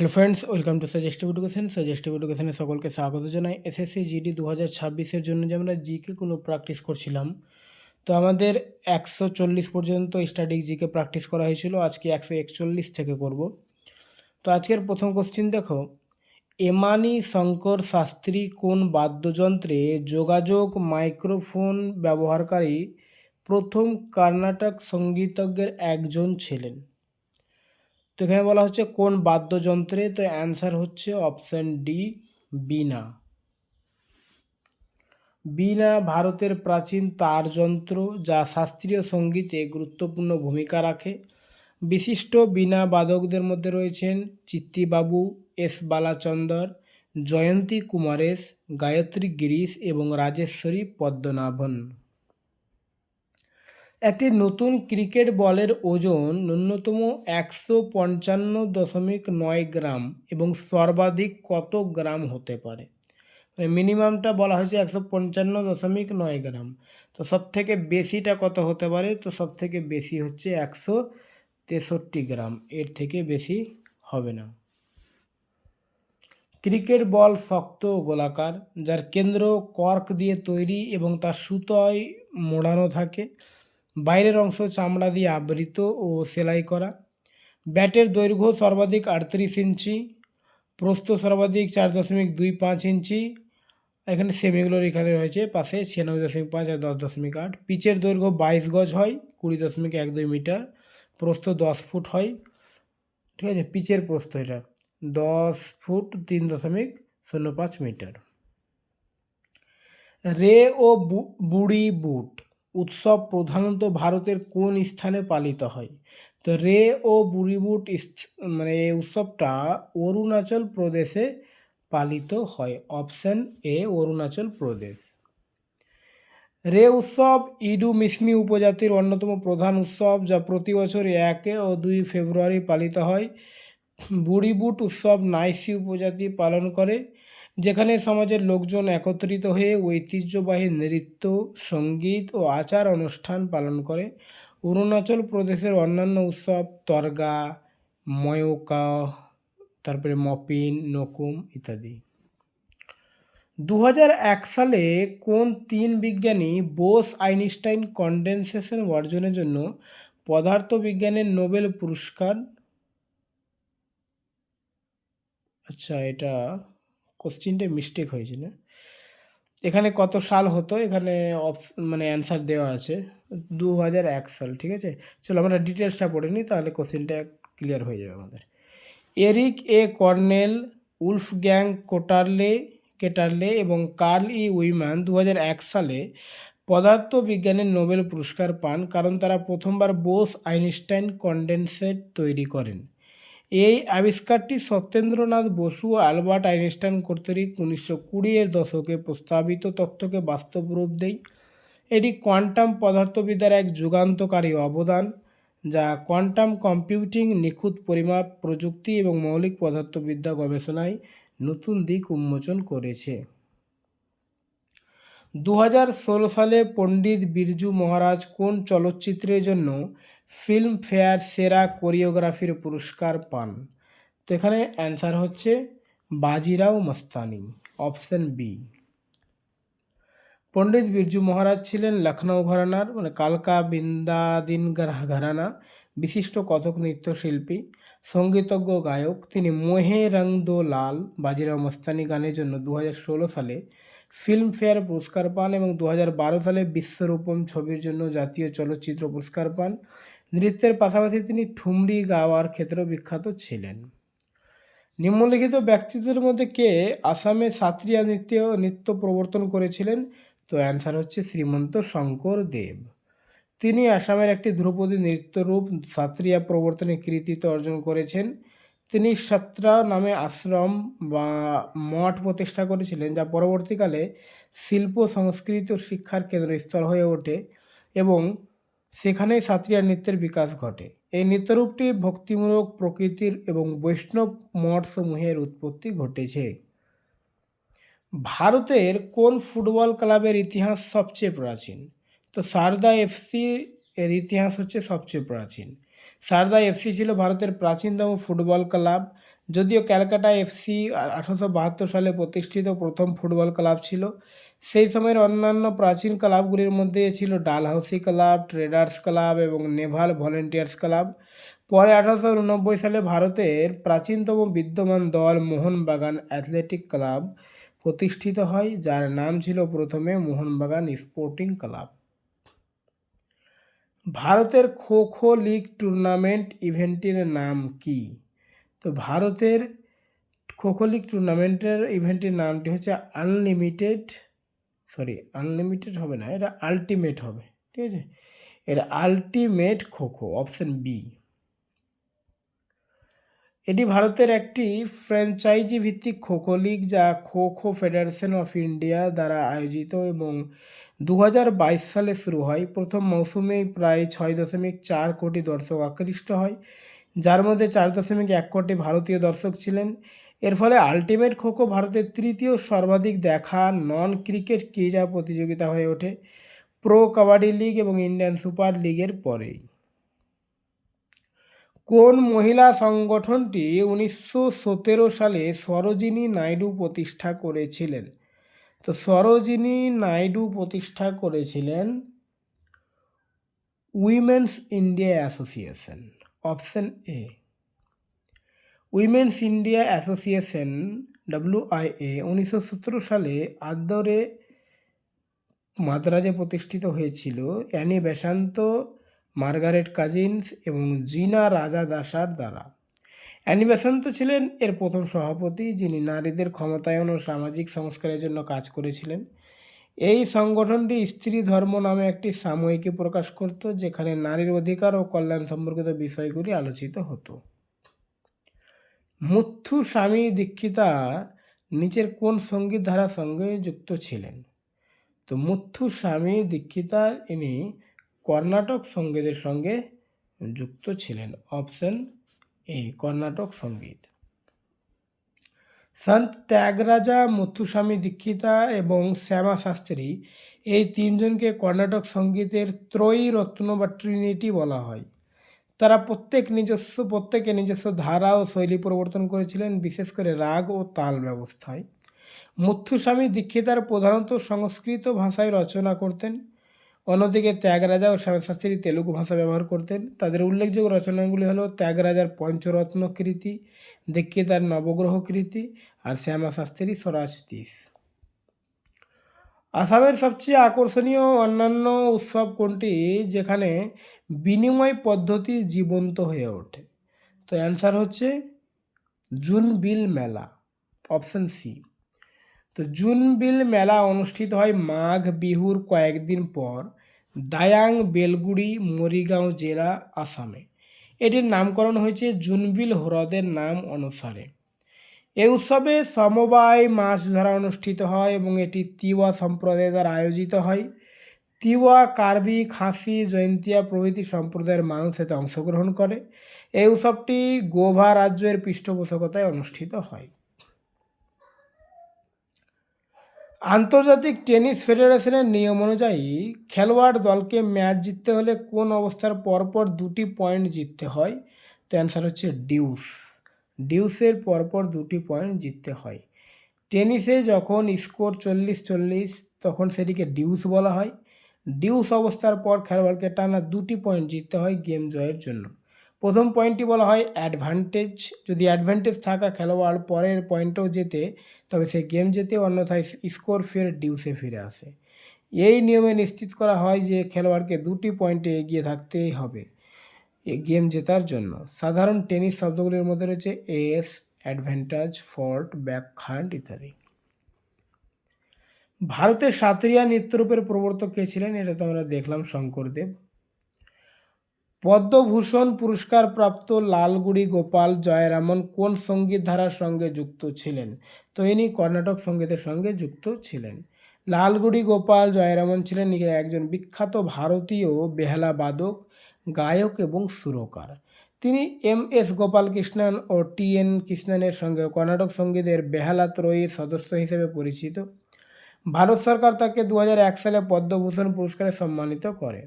Hello friends welcome to suggestive education suggestive এডুকেশনে সকলকে স্বাগত জানাই। এসএসসি জিডি দু হাজার ছাব্বিশের জন্য যে আমরা জিকেগুলো প্র্যাকটিস করছিলাম। তো আমাদের একশো চল্লিশ পর্যন্ত স্ট্যাটিক জিকে প্র্যাকটিস করা হয়েছিল। আজকে একশো একচল্লিশ থেকে করব। তো আজকের প্রথম কোশ্চিন দেখো। এমানি শঙ্কর শাস্ত্রী কোন বাদ্যযন্ত্রে যোগাযোগ মাইক্রোফোন ব্যবহারকারী প্রথম কর্ণাটক সঙ্গীতজ্ঞের একজন ছিলেন? তো এখানে বলা হচ্ছে কোন বাদ্যযন্ত্রে, তো অ্যান্সার হচ্ছে অপশান ডি, বীণা। বীণা ভারতের প্রাচীন তারযন্ত্র যা শাস্ত্রীয় সঙ্গীতে গুরুত্বপূর্ণ ভূমিকা রাখে। বিশিষ্ট বীণা বাদকদের মধ্যে রয়েছেন চিত্তিবাবু, এস বালাচন্দর, জয়ন্তী কুমারেশ, গায়ত্রী গিরিশ এবং রাজেশ্বরী পদ্মনাভন। একটি নতুন ক্রিকেট বলের ওজন ন্যূনতম একশো পঞ্চান্ন দশমিক নয় গ্রাম এবং সর্বাধিক কত গ্রাম হতে পারে? মানে মিনিমামটা বলা হয়েছে একশো পঞ্চান্ন দশমিক নয় গ্রাম। তো সব থেকে বেশিটা কত হতে পারে? তো সব থেকে বেশি হচ্ছে একশো তেষট্টি গ্রাম। এর থেকে বেশি হবে না। ক্রিকেট বল শক্ত গোলাকার, যার কেন্দ্র কর্ক দিয়ে তৈরি এবং তার সুতোয় মোড়ানো থাকে। বাইরের অংশ চামড়া দিয়ে আবৃত ও সেলাই করা। ব্যাটের দৈর্ঘ্য সর্বাধিক আটত্রিশ ইঞ্চি, প্রস্থ সর্বাধিক চার দশমিক দুই পাঁচ ইঞ্চি, এখানে সেমিগুলোর এখানে রয়েছে, পাশে ছিয়ানব্বই দশমিক পাঁচ আর দশ দশমিক আট। পিচের দৈর্ঘ্য বাইশ গজ হয়, কুড়ি দশমিক এক দুই মিটার, প্রস্থ দশ ফুট হয়, ঠিক আছে? পিচের প্রস্থ এটা, দশ ফুট তিন দশমিক শূন্য পাঁচ মিটার। রে ও বুড়ি বুট উৎসব প্রধানত ভারতের কোন স্থানে পালিত হয়? তো রে ও বুড়িবুট মানে এই উৎসবটা অরুণাচল প্রদেশে পালিত হয়। Option A, Arunachal Pradesh. রে উৎসব ইডু মিসমি উপজাতির অন্যতম প্রধান উৎসব, যা প্রতি বছর একে ও দুই ফেব্রুয়ারি পালিত হয়। বুড়িবুট উৎসব নাইসি উপজাতি পালন করে। যেখানে সমাজের লোকজন একত্রিত হয়ে ঐতিহ্যবাহী নৃত্য, সংগীত ও আচার অনুষ্ঠান পালন করে। অরুণাচল প্রদেশের অন্যান্য উৎসব তরগা, ময়োকা, তারপরে মপিন, নকুম ইত্যাদি। দু সালে কোন তিন বিজ্ঞানী বোস আইনস্টাইন কন্ডেনসেশন অর্জনের জন্য পদার্থবিজ্ঞানের নোবেল পুরস্কার? আচ্ছা এটা কোশ্চিনটা মিস্টেক হয়েছে না। এখানে কত সাল হতো? এখানে অপ মানে অ্যান্সার দেওয়া আছে। দু হাজার এক সাল, ঠিক আছে? চলো আমরা ডিটেলসটা পড়ে নিই, তাহলে কোশ্চিনটা ক্লিয়ার হয়ে যাবে আমাদের। Eric A Cornell Wolfgang Ketterle, Ketterle এবং কার্ল ই উইম্যান দু এক সালে পদার্থবিজ্ঞানের নোবেল পুরস্কার পান, কারণ তারা প্রথমবার বোস আইনস্টাইন কন্ডেনসেট তৈরি করেন। এই আবিষ্কারটি সত্যেন্দ্রনাথ বসু ও আলবার্ট আইনস্টাইন কর্তৃক উনিশশো কুড়ি এর দশকে প্রস্তাবিত তথ্যকে বাস্তব রূপ দেয়। এটি কোয়ান্টাম পদার্থবিদ্যার এক যুগান্তকারী অবদান, যা কোয়ান্টাম কম্পিউটিং, নিখুঁত পরিমাপ, প্রযুক্তি এবং মৌলিক পদার্থবিদ্যা গবেষণায় নতুন দিক উন্মোচন করেছে। দু সালে পণ্ডিত বিরজু মহারাজ কোন চলচ্চিত্রের জন্য ফিল্মফেয়ার সেরা কোরিওগ্রাফির পুরস্কার পান। তো এখানে অ্যান্সার হচ্ছে বাজিরাও মস্তানি, অপশন বি। পণ্ডিত বিরজু মহারাজ ছিলেন লখনৌ ঘরানার মানে কালকা বিন্দাদিন ঘরা- ঘরানা, বিশিষ্ট কথক, নৃত্যশিল্পী, সঙ্গীতজ্ঞ, গায়ক। তিনি মোহে রং দো লাল, বাজিরাও মস্তানি গানের জন্য দু সালে ফিল্মফেয়ার পুরস্কার পান এবং দু সালে বিশ্বরূপম ছবির জন্য জাতীয় চলচ্চিত্র পুরস্কার পান। নৃত্যের পাশাপাশি তিনি ঠুমরি গাওয়ার ক্ষেত্রেও বিখ্যাত ছিলেন। নিম্নলিখিত ব্যক্তিত্বের মধ্যে কে আসামে সাত্রিয়া নৃত্য নৃত্য প্রবর্তন করেছিলেন? তো অ্যান্সার হচ্ছে শ্রীমন্ত শঙ্কর দেব। তিনি আসামের একটি ধ্রুপদী নৃত্যরূপ সাত্রিয়া প্রবর্তনে কৃতিত্ব অর্জন করেছেন। তিনি সত্রা নামে আশ্রম বা মঠ প্রতিষ্ঠা করেছিলেন, যা পরবর্তীকালে শিল্প, সংস্কৃতি শিক্ষার কেন্দ্রস্থল হয়ে ওঠে এবং সেখানে সাত্রিয়া নৃত্যের বিকাশ ঘটে। এই নৃত্যরূপটি ভক্তিমূলক প্রকৃতির এবং বৈষ্ণব মঠসমূহের উৎপত্তি ঘটেছে। ভারতের কোন ফুটবল ক্লাবের ইতিহাস সবচেয়ে প্রাচীন? তো সারদা এফসি এর ইতিহাস হচ্ছে সবচেয়ে প্রাচীন। সারদা এফসি ছিল ভারতের প্রাচীনতম ফুটবল ক্লাব। যদিও ক্যালকাটা এফসি আঠারোশো বাহাত্তর সালে প্রতিষ্ঠিত প্রথম ফুটবল ক্লাব ছিল সেই সময়ের অন্যান্য প্রাচীন ক্লাবগুলির মধ্যে ছিল ডালহাউসি ক্লাব, ট্রেডার্স ক্লাব এবং নেভাল ভলেন্টিয়ার্স ক্লাব। পরে আঠারোশো উননব্বই সালে ভারতের প্রাচীনতম বিদ্যমান দল মোহনবাগান অ্যাথলেটিক ক্লাব প্রতিষ্ঠিত হয়, যার নাম ছিল প্রথমে মোহনবাগান স্পোর্টিং ক্লাব। ভারতের খো খো লিগ টুর্নামেন্ট ইভেন্টের নাম কি? তো ভারতের খো খো লিগ টুর্নামেন্টের ইভেন্টের নামটি হচ্ছে আনলিমিটেড সরি আনলিমিটেড হবে না, এটা আলটিমেট হবে, ঠিক আছে? এটা ultimate kho kho option B এটি ভারতের একটি ফ্র্যাঞ্চাইজি ভিত্তিক খো খো লিগ যা kho kho federation of India দ্বারা আয়োজিত এবং দু হাজার বাইশ সালে শুরু হয়। প্রথম মৌসুমেই প্রায় ছয় দশমিক চার কোটি দর্শক আকৃষ্ট হয়, যার মধ্যে চার দশমিক এক কোটি ভারতীয় দর্শক ছিলেন। এর ফলে আলটিমেট খোখো ভারতের তৃতীয় সর্বাধিক দেখা নন ক্রিকেট ক্রীড়া প্রতিযোগিতা হয়ে ওঠে। প্রো কাবাডি লিগ এবং ইন্ডিয়ান সুপার লিগের পরেই। কোন মহিলা সংগঠনটি উনিশশো সতেরো সালে সরোজিনী নাইডু প্রতিষ্ঠা করেছিলেন? তো সরোজিনী নাইডু প্রতিষ্ঠা করেছিলেন women's India association option A women's India association W I A উনিশশো সালে আদ্যরে মাদ্রাজে প্রতিষ্ঠিত হয়েছিল। অ্যানি বেসান্ত, মার্গারেট কাজিন্স এবং জিনা রাজা দাসার দ্বারা। অ্যানি বেসান্ত ছিলেন এর প্রথম সভাপতি, যিনি নারীদের ক্ষমতায়ন ও সামাজিক সংস্কারের জন্য কাজ করেছিলেন। এই সংগঠনটি স্ত্রী ধর্ম নামে একটি সাময়িকী প্রকাশ করত, যেখানে নারীর অধিকার ও কল্যাণ সম্পর্কিত বিষয়গুলি আলোচিত হতো। মুথু স্বামী দীক্ষিতা নিচের কোন সংগীত ধারার সঙ্গে যুক্ত ছিলেন? তো মুথু স্বামী দীক্ষিতা ইনি কর্ণাটক সঙ্গীতের সঙ্গে যুক্ত ছিলেন। অপশন এ, কর্ণাটক সংগীত। সন্ত ত্যাগরাজা মুথুস্বামী দীক্ষিতা এবং শ্যামা শাস্ত্রী এই তিনজনকে কর্ণাটক সঙ্গীতের ত্রয়ী রত্ন বা ট্রিনিটি বলা হয়। তারা প্রত্যেক নিজস্ব, প্রত্যেকে নিজস্ব ধারা ও শৈলী পরিবর্তন করেছিলেন, বিশেষ করে রাগ ও তাল ব্যবস্থায়। মুথুস্বামী দীক্ষিতার প্রধানত সংস্কৃত ভাষায় রচনা করতেন। অন্যদিকে ত্যাগরাজা ও শ্যামাশাস্ত্রী তেলুগু ভাষা ব্যবহার করতেন। তাদের উল্লেখযোগ্য রচনাগুলি হলো ত্যাগরাজার পঞ্চরত্ন কৃতি, দীক্ষিতার নবগ্রহ কৃতি আর শ্যামাশাস্ত্রী স্বরাজ তিস আসামের সবচেয়ে আকর্ষণীয় অন্যান্য উৎসব কোনটি? যেখানে বিনিময় পদ্ধতি জীবন্ত হয়ে ওঠে। তো অ্যান্সার হচ্ছে জুনবিল মেলা অপশন সি তো জুনবিল মেলা অনুষ্ঠিত হয় মাঘ বিহুর কয়েকদিন পর দায়াং, বেলগুড়ি, মরিগাঁও জেলা, আসামে। এটির নামকরণ হয়েছে জুনবিল হ্রদের নাম অনুসারে। এই উৎসবে সমবায় মাছ ধরা অনুষ্ঠিত হয় এবং এটি তিওয়া সম্প্রদায় দ্বারা আয়োজিত হয়। তিওয়া কার্বি খাসি, জয়ন্তিয়া প্রভৃতি সম্প্রদায়ের মানুষ এতে অংশগ্রহণ করে এই উৎসবটি গোভা রাজ্যের পৃষ্ঠপোষকতায় অনুষ্ঠিত হয়। আন্তর্জাতিক টেনিস ফেডারেশনের নিয়ম অনুযায়ী খেলোয়াড় দলকে ম্যাচ জিততে হলে কোন অবস্থার পরপর দুটি পয়েন্ট জিততে হয়? তো অ্যান্সার হচ্ছে ডিউস ডিউসের পরপর দুটি পয়েন্ট জিততে হয়। টেনিসে যখন স্কোর চল্লিশ চল্লিশ, তখন সেটিকে ডিউস বলা হয়। ডিউস অবস্থার পর খেলোয়াড়কে টানা দুটি পয়েন্ট জিততে হয় গেম জয়ের জন্য। প্রথম পয়েন্টটি বলা হয় অ্যাডভান্টেজ যদি অ্যাডভান্টেজ থাকা খেলোয়াড় পরের পয়েন্টেও জেতে, তবে সে গেম জেতে অন্যথায় স্কোর ফের ডিউসে ফিরে আসে। এই নিয়মে নিশ্চিত করা হয় যে খেলোয়াড়কে দুটি পয়েন্টে এগিয়ে থাকতেই হবে গেম জেতার জন্য। সাধারণ টেনিস শব্দগুলির মধ্যে রয়েছে এস অ্যাডভান্টেজ ফল্ট ব্যাকহ্যান্ড ইত্যাদি। ভারতের সাতরিয়া নৃত্যরূপের প্রবর্তক কে ছিলেন? এটা তো আমরা দেখলাম শঙ্করদেব। পদ্মভূষণ পুরস্কার প্রাপ্ত লালগুড়ি গোপাল জয়রামন কোন সংগীত ধারার সঙ্গে যুক্ত ছিলেন? তো ইনি কর্ণাটক সঙ্গীতের সঙ্গে যুক্ত ছিলেন। লালগুড়ি গোপাল জয়রামন ছিলেন একজন বিখ্যাত ভারতীয় বেহালা বাদক, গায়ক এবং সুরকার। তিনি এম এস গোপালকৃষ্ণন ও টি এন কৃষ্ণনের সঙ্গে কর্ণাটক সঙ্গীতের বেহালা ত্রয়ীর সদস্য হিসেবে পরিচিত। ভারত সরকার তাকে দু হাজার এক সালে পদ্মভূষণ পুরস্কারে সম্মানিত করে।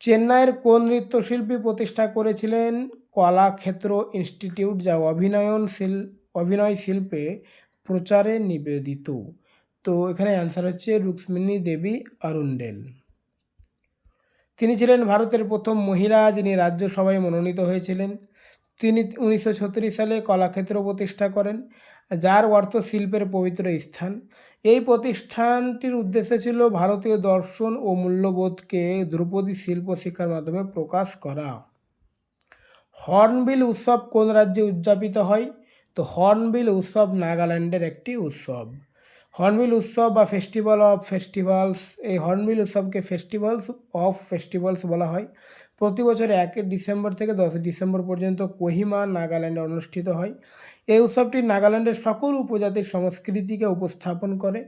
চেন্নাইয়ের কোন নৃত্যশিল্পী প্রতিষ্ঠা করেছিলেন? কলাক্ষেত্র ইনস্টিটিউট, যা অভিনয়ন শিল, অভিনয় শিল্পে প্রচারে নিবেদিত। তো এখানে অ্যান্সার হচ্ছে রুক্মিণী দেবী অরুণ্ডেল তিনি ছিলেন ভারতের প্রথম মহিলা যিনি রাজ্যসভায় মনোনীত হয়েছিলেন। তিনি উনিশশো ছত্রিশ সালে কলাক্ষেত্র প্রতিষ্ঠা করেন, যার অর্থ শিল্পের পবিত্র স্থান। এই প্রতিষ্ঠানটির উদ্দেশ্য ছিল ভারতীয় দর্শন ও মূল্যবোধকে ধ্রুপদী শিল্প শিক্ষার মাধ্যমে প্রকাশ করা। হর্নবিল উৎসব কোন রাজ্যে উদযাপিত হয়? তো হর্নবিল উৎসব নাগাল্যান্ডের একটি উৎসব। হর্নবিল উৎসব বা ফেস্টিভ্যাল অফ ফেস্টিভ্যালস এই হর্নবিল উৎসবকে ফেস্টিভ্যালস অফ ফেস্টিভ্যালস বলা হয়। প্রতি বছর এক ডিসেম্বর থেকে দশ ডিসেম্বর পর্যন্ত কোহিমা নাগাল্যান্ডে অনুষ্ঠিত হয়। এই উৎসবটি নাগাল্যান্ডের সকল উপজাতির সংস্কৃতিকে উপস্থাপন করে।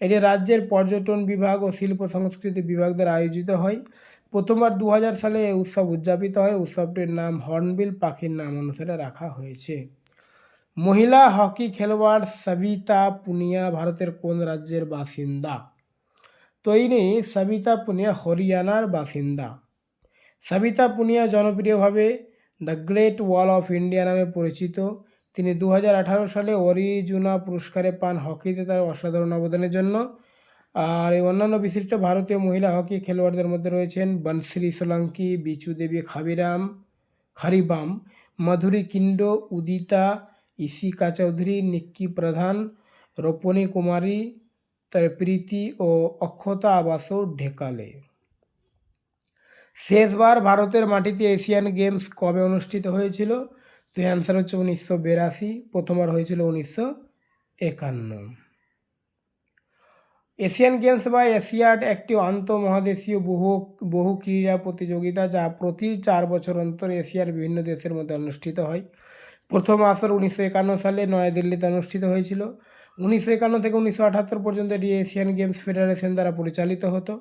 এটি রাজ্যের পর্যটন বিভাগ ও শিল্প সংস্কৃতি বিভাগ দ্বারা আয়োজিত হয়। প্রথমবার দু হাজার সালে এই উৎসব উদযাপিত হয়। উৎসবটির নাম হর্নবিল পাখির নাম অনুসারে রাখা হয়েছে। মহিলা হকি খেলোয়াড় সবিতা পুনিয়া ভারতের কোন রাজ্যের বাসিন্দা? তো ইনি সবিতা পুনিয়া হরিয়ানার বাসিন্দা। Savita Punia জনপ্রিয়ভাবে the great wall of India নামে পরিচিত। তিনি দু হাজার আঠারো সালে অরিজুনা পুরস্কারে পান হকিতে তার অসাধারণ অবদানের জন্য। আর এই অন্যান্য বিশিষ্ট ভারতীয় মহিলা হকি খেলোয়াড়দের মধ্যে রয়েছেন বনশ্রী সোলাঙ্কি, বিচু দেবী খাবিরাম, খারিবাম, মাধুরী কিন্ডো, উদিতা ইশিকা চৌধুরী নিক্কি প্রধান রোপণী কুমারী তার প্রীতি ও অক্ষতা আবাস ঢেকালে শেষবার ভারতের মাটিতে এশিয়ান গেমস কবে অনুষ্ঠিত হয়েছিল তো অ্যান্সার হচ্ছে উনিশশো বিরাশি প্রথমবার হয়েছিল উনিশশো একান্ন এশিয়ান গেমস বা এশিয়াড একটি আন্তঃমহাদেশীয় বহু বহু ক্রীড়া প্রতিযোগিতা যা প্রতি চার বছর অন্তর এশিয়ার বিভিন্ন দেশের মধ্যে অনুষ্ঠিত হয়। প্রথম আসর উনিশশো একান্ন সালে নয়াদিল্লিতে অনুষ্ঠিত হয়েছিল। উনিশশো একান্ন থেকে উনিশশো আঠাত্তর পর্যন্ত এটি এশিয়ান গেমস ফেডারেশন দ্বারা পরিচালিত হতো।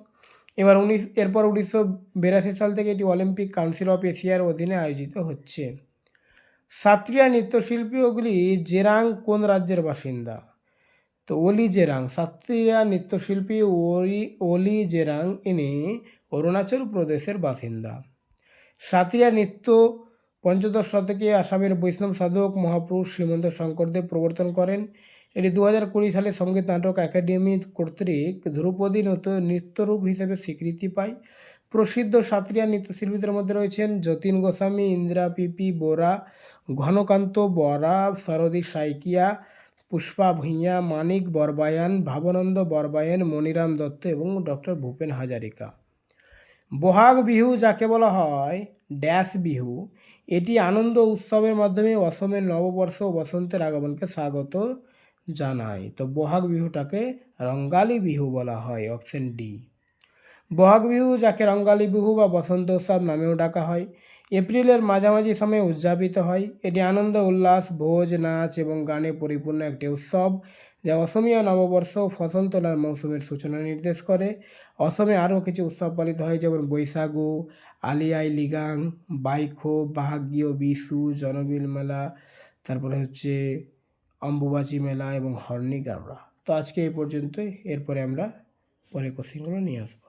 এবার উনিশ, এরপর উনিশশো বিরাশি সাল থেকে এটি অলিম্পিক কাউন্সিল অফ এশিয়ার অধীনে আয়োজিত হচ্ছে। সাত্রিয়া নৃত্যশিল্পী ওগুলি জেরাং কোন রাজ্যের বাসিন্দা? তো ওলি জেরাং সাত্রিয়া নৃত্যশিল্পী ওরি, ওলি জেরাং ইনি অরুণাচল প্রদেশের বাসিন্দা। সাত্রিয়া নৃত্য পঞ্চদশ শতকে আসামের বৈষ্ণব সাধক মহাপুরুষ শ্রীমন্ত শঙ্করদেব প্রবর্তন করেন। এটি দু হাজার কুড়ি সালে সংগীত নাটক একাডেমি কর্তৃক ধ্রুপদী নৃত্য, নৃত্যরূপ হিসেবে স্বীকৃতি পায়। প্রসিদ্ধ সাত্রিয়া নৃত্যশিল্পীদের মধ্যে রয়েছেন যতীন গোস্বামী, ইন্দিরা পিপি, বোরা, ঘনকান্ত বরা শরদী সাইকিয়া, পুষ্পা ভূঁইয়া, মানিক বরবায়ান, ভাবানন্দ বরবায়ন মনিরাম দত্ত এবং ডক্টর ভূপেন হাজারিকা। বহাগ বিহু যাকে বলা হয় ড্যাশ বিহু, এটি আনন্দ উৎসবের মাধ্যমে অসমের নববর্ষ ও বসন্তের আগমনকে স্বাগত জানায়। তো বহাগ বিহুটাকে রঙ্গালী বিহু বলা হয়, অপশন ডি। বহাগ বিহু যাকে রঙ্গালী বিহু বা বসন্ত উৎসব নামেও ডাকা হয়। এপ্রিলের মাঝামাঝি সময়ে উদযাপিত হয়। এটি আনন্দ, উল্লাস, ভোজ, নাচ এবং গানে পরিপূর্ণ একটি উৎসব যা অসমীয়া নববর্ষ ফসল তোলার মৌসুমের সূচনা নির্দেশ করে। অসমে আরও কিছু উৎসব পালিত হয়, যেমন বৈশাগু, আলিয়াই, লিগাং, বাইখো বাহাগীয় বিশু, জনবিল মেলা, তারপরে হচ্ছে অম্বুবাচী মেলা এবং হর্নি গাবড়া তো আজকে এই পর্যন্তই। এরপরে আমরা পরে কোশ্চেনগুলো নিয়ে আসব।